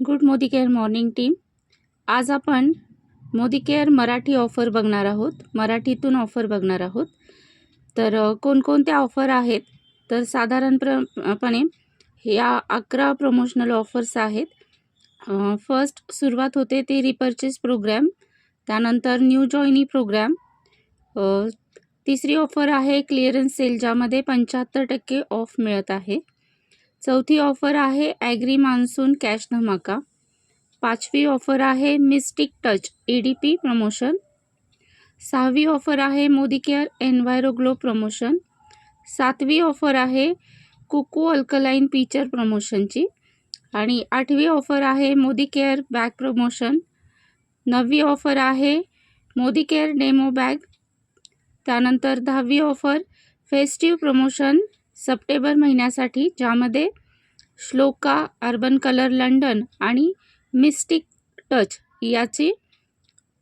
Good Modi care morning team आज आपण Modi care Marathi offer बघणार आहोत. मराठीतून ऑफर बघणार आहोत. तर कोणकोणत्या ऑफर आहेत? तर साधारणप्रपणे या अकरा प्रमोशनल ऑफर्स आहेत. फर्स्ट सुरुवात होते ते रिपर्चेस प्रोग्रॅम त्यानंतर न्यू जॉईनी प्रोग्रॅम तिसरी ऑफर आहे क्लिअरन्स सेल ज्यामध्ये पंच्याहत्तर टक्के ऑफ मिळत आहे. चौथी ऑफर आहे ॲग्री मान्सून कॅश धमाका. पाचवी ऑफर आहे mystic touch E D P promotion सहावी ऑफर आहे मोदी केअर एन्व्हायरो प्रमोशन सातवी ऑफर आहे कुकू अल्कलाईन पीचर प्रमोशनची आणि आठवी ऑफर आहे मोदी केअर बॅग प्रमोशन नववी ऑफर आहे मोदी केअर डेमो बॅग. त्यानंतर दहावी ऑफर फेस्टिव्ह प्रमोशन सप्टेंबर महिन्यासाठी ज्यामध्ये श्लोका अर्बन कलर लंडन आणि मिस्टिक टच याची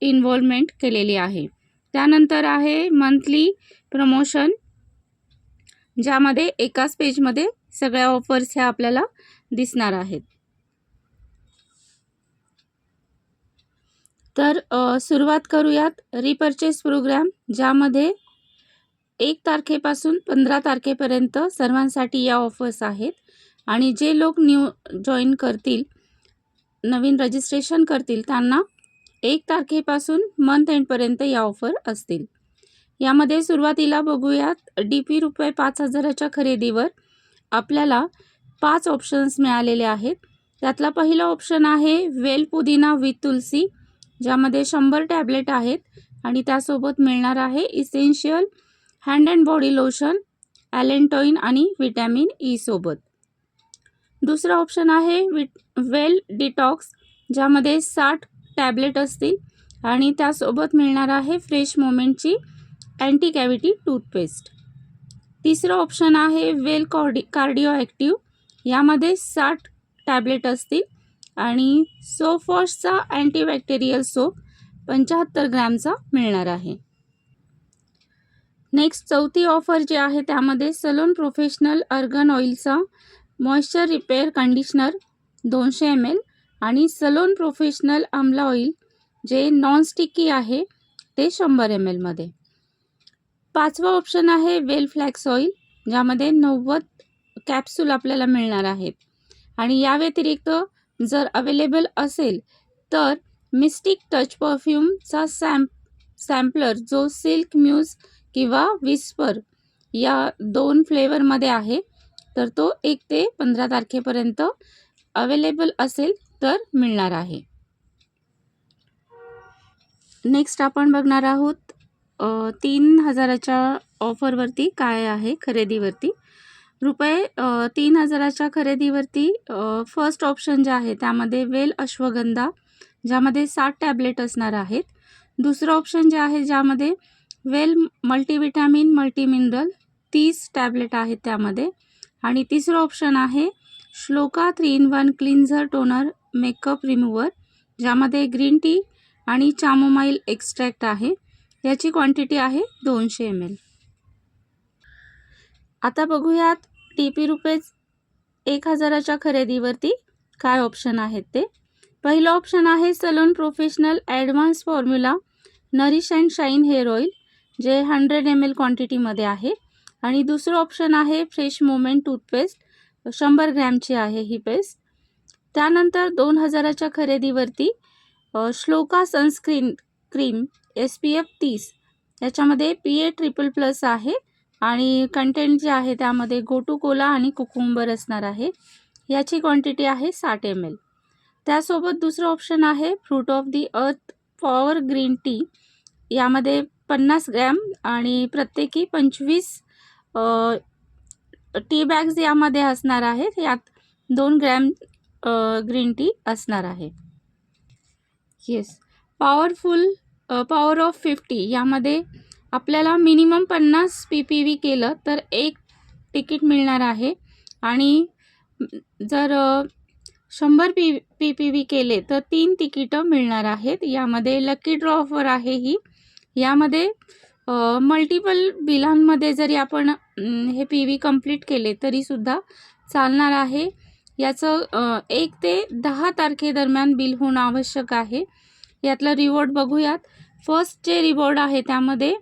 इन्व्हॉल्वमेंट केलेली आहे. त्यानंतर आहे मंथली प्रमोशन ज्यामध्ये एकाच पेजमध्ये सगळ्या ऑफर्स ह्या आपल्याला दिसणार आहेत. तर सुरुवात करूयात रिपर्चेस प्रोग्राम ज्यामध्ये एक तारखेपासून पंधरा तारखेपर्यंत सर्वांसाठी या ऑफर्स आहेत. आणि जे लोक न्यू जॉईन करतील नवीन रजिस्ट्रेशन करतील त्यांना एक तारखेपासून मंथ एंडपर्यंत या ऑफर असतील. यामध्ये सुरुवातीला बघूयात डी पी रुपये पाच हजाराच्या खरेदीवर आपल्याला पाच ऑप्शन्स मिळालेले आहेत. त्यातला पहिला ऑप्शन आहे वेल पुदिना विथ तुलसी ज्यामध्ये शंभर टॅबलेट आहेत आणि त्यासोबत मिळणार आहे essential hand and body lotion allantoin आणि व्हिटॅमिन ई e सोबत. दुसरा ऑप्शन आहे विट वेल डिटॉक्स ज्यामध्ये साठ टॅबलेट असतील आणि त्यासोबत मिळणार आहे फ्रेश मोमेंटची अँटीकॅव्हिटी टूथपेस्ट तिसरं ऑप्शन आहे वेल कॉर्डि कार्डिओ ॲक्टिव्ह यामध्ये साठ टॅबलेट असतील आणि सोफॉशचा अँटीबॅक्टेरियल सोप पंच्याहत्तर ग्रॅमचा मिळणार आहे. नेक्स्ट चौथी ऑफर जी आहे त्यामध्ये सलोन प्रोफेशनल अर्गन ऑइलचा मॉइश्चर रिपेअर कंडिशनर दोनशे एम एल आणि सलोन प्रोफेशनल आमला ऑइल जे नॉन स्टिकी आहे ते शंभर एम एलमध्ये पाचवा ऑप्शन आहे वेल फ्लॅक्स ऑइल ज्यामध्ये नव्वद कॅप्सूल आपल्याला मिळणार आहेत. आणि या व्यतिरिक्त जर अवेलेबल असेल तर मिस्टिक टच परफ्यूमचा सॅम्प सॅम्पलर जो सिल्क म्यूज किंवा विस्पर या दोन फ्लेवरमध्ये आहे तर तो एक ते पंधरा तारखेपर्यंत अवेलेबल असेल तर मिळणार आहे. नेक्स्ट आपण बघणार आहोत तीन हजाराच्या ऑफरवरती काय आहे खरेदीवरती. रुपये तीन हजाराच्या खरेदीवरती फर्स्ट ऑप्शन जे आहे त्यामध्ये वेल अश्वगंधा ज्यामध्ये साठ टॅबलेट असणार आहेत. दुसरं ऑप्शन जे आहे ज्यामध्ये वेल मल्टीविटॅमिन मल्टीमिनरल तीस टॅबलेट आहेत त्यामध्ये. आणि तिसरं ऑप्शन आहे Shloka three in one cleanser toner makeup remover ज्यामध्ये ग्रीन टी आणि चामोमाईल एक्स्ट्रॅक्ट आहे. याची क्वांटिटी आहे दोनशे एम एल. आता बघूयात टी पी रुपेज एक हजाराच्या खरेदीवरती काय ऑप्शन आहेत ते. पहिलं ऑप्शन आहे salon professional advance formula nourish and shine hair oil. जे हंड्रेड एम एल क्वांटिटीमध्ये आहे. आणि दुसरं ऑप्शन आहे फ्रेश मोमेंट टूथपेस्ट शंभर ग्रॅमची आहे ही पेस्ट त्यानंतर दोन हजाराच्या खरेदीवरती Shloka sunscreen cream S P F तीस. याच्यामध्ये पी ए ट्रिपल प्लस आहे. आणि कंटेंट जे आहे त्यामध्ये गोटू कोला आणि कुकुंबर असणार आहे. याची क्वांटिटी आहे साठ एम एल त्यासोबत दुसरं ऑप्शन आहे फ्रूट ऑफ दी अर्थ पॉवर ग्रीन टी यामध्ये पन्नास ग्रॅम आणि प्रत्येकी पंचवीस टी बॅग्स यामध्ये असणार आहेत. यात दोन ग्रॅम ग्रीन टी असणार आहे. Yes powerful power of fifty यामध्ये आपल्याला मिनिमम पन्नास पी पी व्ही केलं तर एक तिकीट मिळणार आहे. आणि जर शंभर पी पी पी व्ही केले तर तीन तिकीटं मिळणार आहेत. यामध्ये लकी ड्रॉ ऑफर आहे ही. यामध्ये मल्टिपल बिलांमध्ये जरी आपण हे पी व्ही कंप्लीट केले तरीसुद्धा चालणार आहे. याचं एक ते दहा तारखेदरम्यान बिल होणं आवश्यक आहे. यातलं रिवॉर्ड बघूयात. फर्स्ट जे रिवॉर्ड आहे त्यामध्ये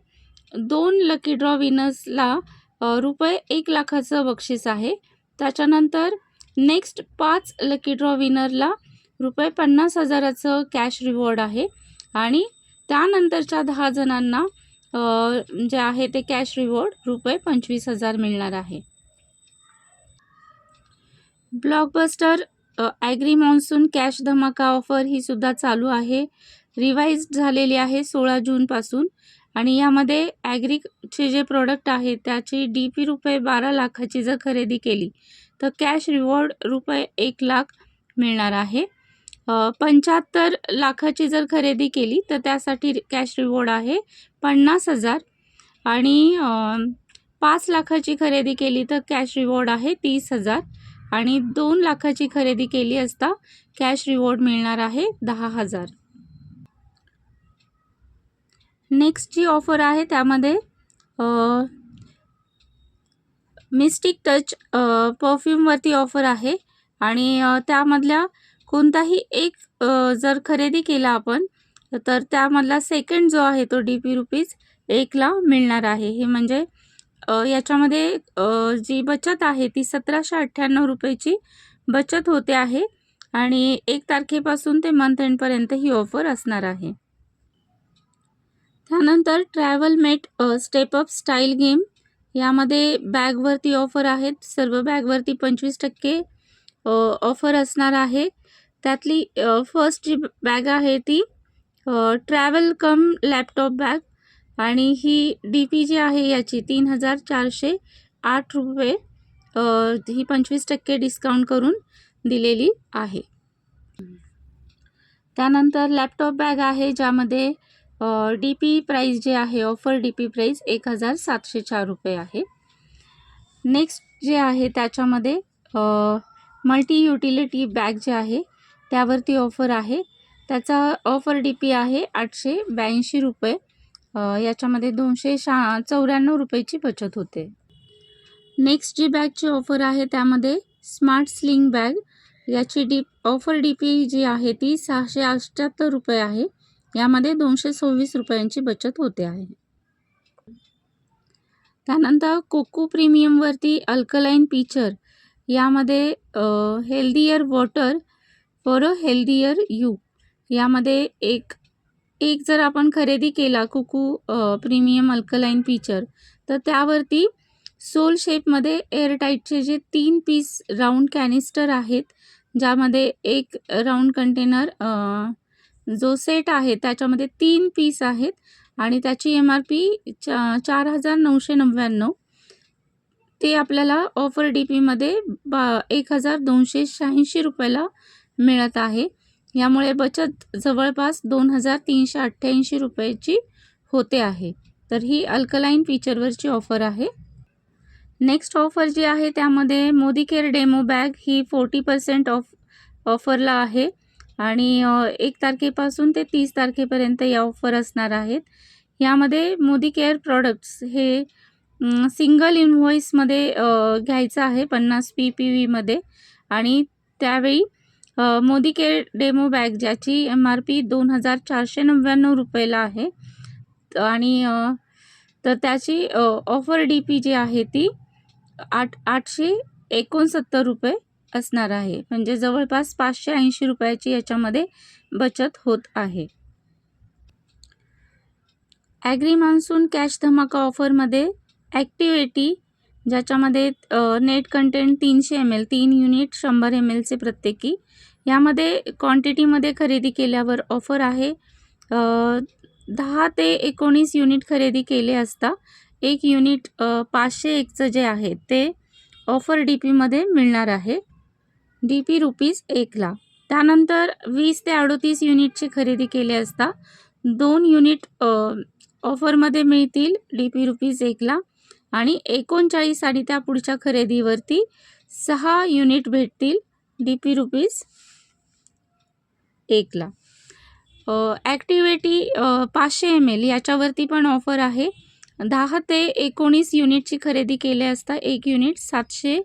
दोन लकी ड्रॉ विनर्सला रुपये एक लाखाचं बक्षीस आहे. त्याच्यानंतर नेक्स्ट पाच लकी ड्रॉ विनरला रुपये पन्नास हजाराचं कॅश रिवॉर्ड आहे. आणि त्यानंतरच्या दहा जणांना जे आहे ते कॅश रिवॉर्ड रुपये पंचवीस हजार मिळणार आहे. ब्लॉकबस्टर ॲग्री मॉन्सून कॅश धमाका ऑफर ही सुद्धा चालू आहे. रिवाइज झालेली आहे सोळा जूनपासून आणि यामध्ये ॲग्रीचे जे प्रोडक्ट आहे त्याची डी पी रुपये बारा लाखाची जर खरेदी केली तर कॅश रिवॉर्ड रुपये एक लाख मिळणार आहे. पंच्याहत्तर लाखाची जर खरेदी केली तर त्यासाठी कॅश रिवॉर्ड आहे पन्नास हजार. आणि पाच लाखाची खरेदी केली तर कॅश रिवॉर्ड आहे तीस हजार. आणि दोन लाखाची खरेदी केली असता कॅश रिवॉर्ड मिळणार आहे दहा हजार. नेक्स्ट जी ऑफर आहे त्यामध्ये मिस्टिक टच परफ्यूमवरती ऑफर आहे. आणि त्यामधल्या कोणताही एक जर खरेदी केला आपण तर त्यामधला सेकंड जो आहे तो डी पी रुपीज एकला मिळणार आहे. हे म्हणजे याच्यामध्ये जी बचत आहे ती सतराशे अठ्ठ्याण्णव रुपयाची बचत होते आहे आणि एक तारखेपासून ते मंथ एंडपर्यंत ही ऑफर असणार आहे. त्यानंतर travel mate step up style game यामध्ये बॅगवरती ऑफर आहेत. सर्व बॅगवरती पंचवीस टक्के ऑफर असणार आहे. त्यातली फर्स्ट जी बॅग आहे ती ट्रॅव्हल कम लॅपटॉप बॅग आणि ही डी पी जी आहे याची तीन हजार चारशे आठ रुपये ही पंचवीस टक्के डिस्काउंट करून दिलेली आहे. त्यानंतर लॅपटॉप बॅग आहे ज्यामध्ये डी पी प्राईस जे आहे ऑफर डी पी प्राईस एक हजार सातशे चार रुपये आहे. नेक्स्ट जे आहे त्याच्यामध्ये मल्टी युटिलिटी बॅग जे आहे त्यावरती ऑफर आहे. त्याचा ऑफर डी पी आहे आठशे ब्याऐंशी रुपये. याच्यामध्ये दोनशे शहा चौऱ्याण्णव रुपयाची बचत होते. नेक्स्ट जी बॅगची ऑफर आहे त्यामध्ये स्मार्ट स्लिंग बॅग याची डी ऑफर डी पी जी आहे ती सहाशे अठ्ठ्याहत्तर रुपये आहे. यामध्ये दोनशे सव्वीस रुपयांची बचत होते आहे. त्यानंतर कोको प्रीमियमवरती अल्कलाईन पिचर यामध्ये healthier water for a healthier you. यामध्ये एक एक जर आपण खरेदी केला कुकू प्रीमियम अल्कलाईन फीचर तर त्यावरती सोल शेपमध्ये एअरटाईटचे जे तीन पीस राऊंड कॅनिस्टर आहेत ज्यामध्ये एक राऊंड कंटेनर जो सेट आहे त्याच्यामध्ये तीन पीस आहेत आणि त्याची एम आर पी चा चार हजार नऊशे नव्याण्णव. ते आपल्याला ऑफर डी पीमध्ये बा एक हजार दोनशे शहाऐंशी रुपयाला मिळत आहे. यामुळे बचत जवळपास दोन हजार तीनशे अठ्ठ्याऐंशी रुपयाची होते आहे. तर ही अल्कलाईन फीचरवरची ऑफर आहे. नेक्स्ट ऑफर जी आहे त्यामध्ये मोदी केअर डेमो बॅग ही फोर्टी पर्सेंट ऑफ ऑफरला आहे. आणि एक तारखेपासून ते तीस तारखेपर्यंत या ऑफर असणार आहेत. यामध्ये मोदी केअर प्रॉडक्ट्स हे सिंगल इनव्हॉइसमध्ये घ्यायचं आहे पन्नास पी पी व्हीमध्ये आणि त्यावेळी मोदी केअर डेमो बॅग ज्याची एम आर पी दोन हजार चारशे नव्याण्णव रुपयाला आहे. आणि तर त्याची ऑफर डी पी जी आहे ती आठ आठशे एकोणसत्तर रुपये असणार आहे. म्हणजे जवळपास पाचशे ऐंशी रुपयाची याच्यामध्ये बचत होत आहे. ॲग्री मान्सून कॅश धमाका ऑफरमध्ये ॲक्टिव्हिटी ज्याच्यामध्ये नेट कंटेंट तीनशे एम एल तीन युनिट शंभर एम एलचे प्रत्येकी. यामध्ये क्वांटिटीमध्ये खरेदी केल्यावर ऑफर आहे दहा ते एकोणीस युनिट खरेदी केले असता एक युनिट पाचशे एकचं जे आहे ते ऑफर डी पीमध्ये मिळणार आहे. डी पी रुपीज एकला त्यानंतर वीस ते अडोतीस युनिटची खरेदी केली असता दोन युनिट ऑफरमध्ये मिळतील डी पी रुपीज एकला आणि एकोणचाळीस आणि त्या पुढच्या खरेदीवरती सहा युनिट भेटतील डी पी रुपीज एकला ॲक्टिव्हिटी पाचशे एम एल याच्यावरती पण ऑफर आहे. दहा ते एकोणीस युनिटची खरेदी केली असता एक युनिट सातशे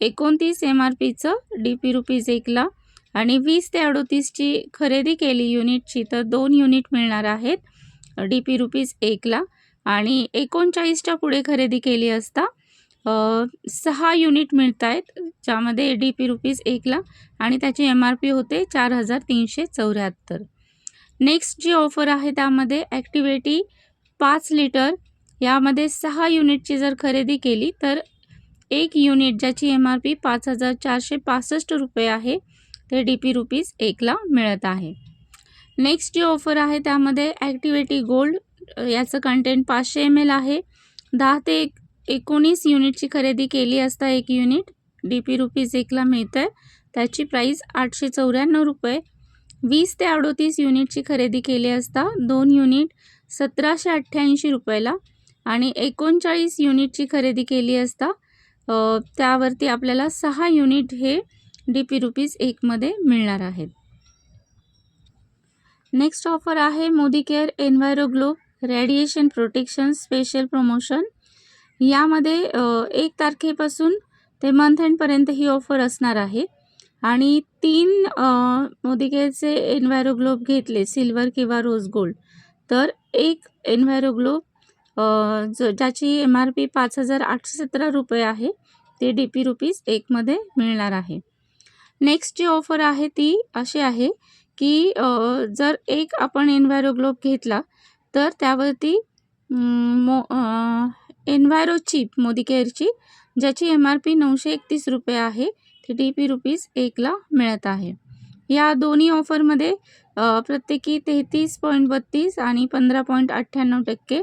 एकोणतीस एम आर पीचं डी पी रुपीज एकला आणि वीस ते अडोतीसची खरेदी केली युनिटची तर दोन युनिट मिळणार आहेत डी पी रुपीज एकला आणि एकोणचाळीसच्या पुढे खरेदी केली असता सहा युनिट मिळत आहेत ज्यामध्ये डी पी रुपीज एकला आणि त्याची एम आर पी होते चार हजार तीनशे चौऱ्याहत्तर. नेक्स्ट जी ऑफर आहे त्यामध्ये ॲक्टिव्हिटी पाच लिटर यामध्ये सहा युनिटची जर खरेदी केली तर एक युनिट ज्याची एम आर पी पाच हजार चारशे पासष्ट रुपये आहे ते डी पी रुपीज एकला मिळत आहे. नेक्स्ट जी ऑफर आहे त्यामध्ये ॲक्टिव्हिटी गोल्ड याचं कंटेंट पाचशे एम एल आहे. दहा ते एक एकोणीस युनिटची खरेदी केली असता एक युनिट डी पी रुपीज एकला मिळतं आहे त्याची प्राईस आठशे चौऱ्याण्णव रुपये. वीस ते अडोतीस युनिटची खरेदी केली असता दोन युनिट सतराशे अठ्ठ्याऐंशी रुपयाला आणि एकोणचाळीस युनिटची खरेदी केली असता त्यावरती आपल्याला सहा युनिट हे डी पी रुपीज एकमध्ये मिळणार आहेत. नेक्स्ट ऑफर आहे Modi care enviro globe radiation protection special promotion यामध्ये एक तारखेपासून ते मंथ एंडपर्यंत ही ऑफर असणार आहे. आणि तीन मोदिकेचे मोदी एन्व्हायरो ग्लोब घेतले सिल्वर किंवा रोज गोल्ड तर एक एन्व्हायरो ग्लोब ज ज्याची एम आर पी पाच हजार आठशे सतरा रुपये आहे ते डी पी रुपीज एकमध्ये मिळणार आहे. नेक्स्ट जी ऑफर आहे ती अशी आहे की जर एक आपण एन्व्हायरो ग्लोब घेतला तर त्यावरती मो एन्व्हायरो चिप मोदी केअरची ज्याची एम आर पी नऊशे एकतीस रुपये आहे ती डी पी रुपीज एकला मिळत आहे. या दोन्ही ऑफरमध्ये प्रत्येकी तेहतीस पॉईंट बत्तीस आणि पंधरा पॉईंट अठ्ठ्याण्णव टक्के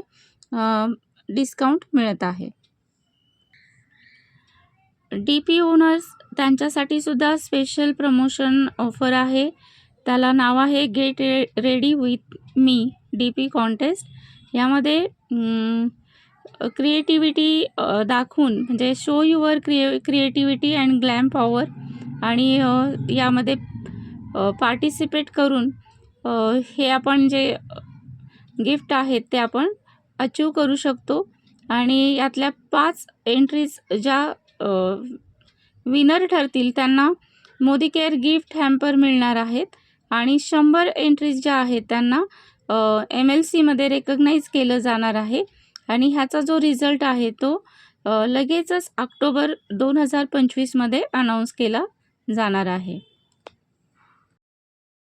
डिस्काउंट मिळत आहे. डी पी ओनर्स त्यांच्यासाठी सुद्धा स्पेशल प्रमोशन ऑफर आहे. त्याला नाव आहे get ray ready with me D P contest यामध्ये क्रिएटिव्हिटी दाखवून म्हणजे शो युअर क्रिए क्रिएटिव्हिटी अँड ग्लॅम पॉवर आणि यामध्ये पार्टिसिपेट करून हे आपण जे गिफ्ट आहेत ते आपण अचीव करू शकतो. आणि यातल्या पाच एंट्रीज ज्या विनर ठरतील त्यांना मोदी केअर गिफ्ट हॅम्पर मिळणार आहेत. आणि शंभर एंट्रीज ज्या आहेत त्यांना एम एल सीमध्ये रेकग्नाईज केलं जाणार आहे. आणि ह्याचा जो रिझल्ट आहे तो लगेचच ऑक्टोबर दोन हजार पंचवीसमध्ये अनाऊन्स केला जाणार आहे.